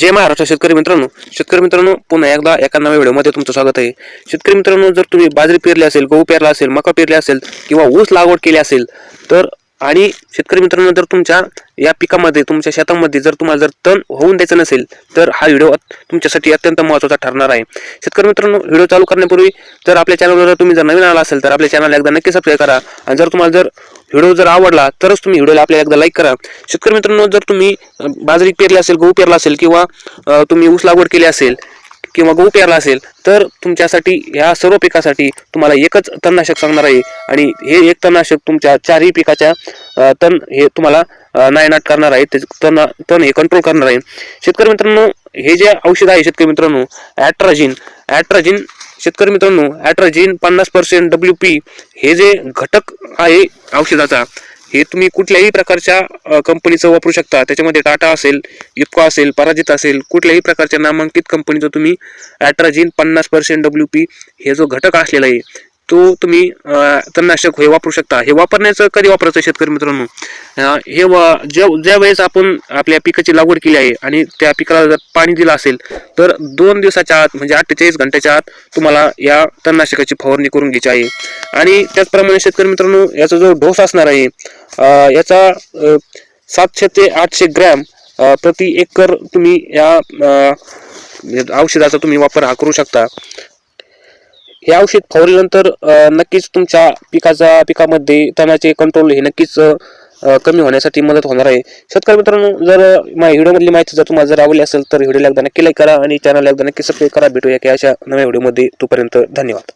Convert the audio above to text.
जय महाराष्ट्र शेतकरी मित्रांनो. शेतकरी मित्रांनो पुन्हा एकदा एका नव्या व्हिडिओमध्ये तुमचं स्वागत आहे. शेतकरी मित्रांनो जर तुम्ही बाजरी पेरली असेल गहू पेरला असेल मका पेरली असेल किंवा ऊस लागवड केली असेल तर आणि शेतकरी मित्रांनो जर तुमच्या या पिकामध्ये तुमच्या शेतामध्ये जर तुम्हाला जर तण होऊन द्यायचं नसेल तर हा व्हिडिओ तुमच्यासाठी अत्यंत महत्त्वाचा ठरणार आहे. शेतकरी मित्रांनो व्हिडिओ चालू करण्यापूर्वी जर आपल्या चॅनलवर तुम्ही जर नवीन आला असेल तर आपल्या चॅनलला एकदा नक्की सबस्क्राईब करा. आणि जर तुम्हाला जर व्हिडिओ जर आवडला तरच तुम्ही व्हिडिओला आपल्या एकदा लाईक करा. शेतकरी मित्रांनो जर तुम्ही बाजरी पेरली असेल गहू पेरला असेल किंवा तुम्ही ऊस लागवड केली असेल किंवा गहू पेरला असेल तर तुमच्यासाठी ह्या सर्व पिकासाठी तुम्हाला एकच तणनाशक सांगणार आहे. आणि हे एक तणनाशक तुमच्या चारही पिकाच्या तण हे तुम्हाला नायनाट करणार आहे. ते तण तण हे कंट्रोल करणार आहे. शेतकरी मित्रांनो हे जे औषध आहे शेतकरी मित्रांनो ॲट्राजिन ॲट्राजिन शेतकरी मित्रांनो ॲट्राजिन पन्नास पर्सेंट डब्ल्यू पी हे जे घटक आहे औषधाचा हे तुम्ही कुठल्याही प्रकारच्या कंपनीचं वापरू शकता. त्याच्यामध्ये टाटा असेल इफको असेल पराजित असेल कुठल्याही प्रकारच्या नामांकित कंपनीचं तुम्ही ॲट्राजिन पन्नास पर्सेंट डब्ल्यू पी हे जो घटक असलेला आहे तो तुम्ही तणनाशक हे वापरू शकता. हे वापरण्याचं कधी वापरायचं शेतकरी मित्रांनो? हे ज्या ज्या वेळेस आपण आपल्या पिकाची लागवड केली आहे आणि त्या पिकाला जर पाणी दिलं असेल तर दोन दिवसाच्या आत म्हणजे अठ्ठेचाळीस घंट्याच्या आत तुम्हाला या तणनाशकाची फवारणी करून घ्यायची आहे. आणि त्याचप्रमाणे शेतकरी मित्रांनो याचा जो डोस असणार आहे याचा सातशे ते आठशे ग्रॅम प्रति एकर तुम्ही या अ, औषधाचा तुम्ही वापर हा करू शकता. हे औषध फवारल्यानंतर नक्कीच तुमच्या पिकाचा पिकामध्ये तणाचे कंट्रोल हे नक्कीच कमी होण्यासाठी मदत होणार आहे. शेतकरी मित्रांनो जर माझ्या व्हिडिओमधली माहिती जर तुम्हाला जर आवडली असेल तर व्हिडिओला एकदा नक्की लाईक करा आणि चॅनलला एकदा नक्की सबस्क्राईब करा. भेटूया की अशा नव्या व्हिडिओमध्ये. तोपर्यंत धन्यवाद.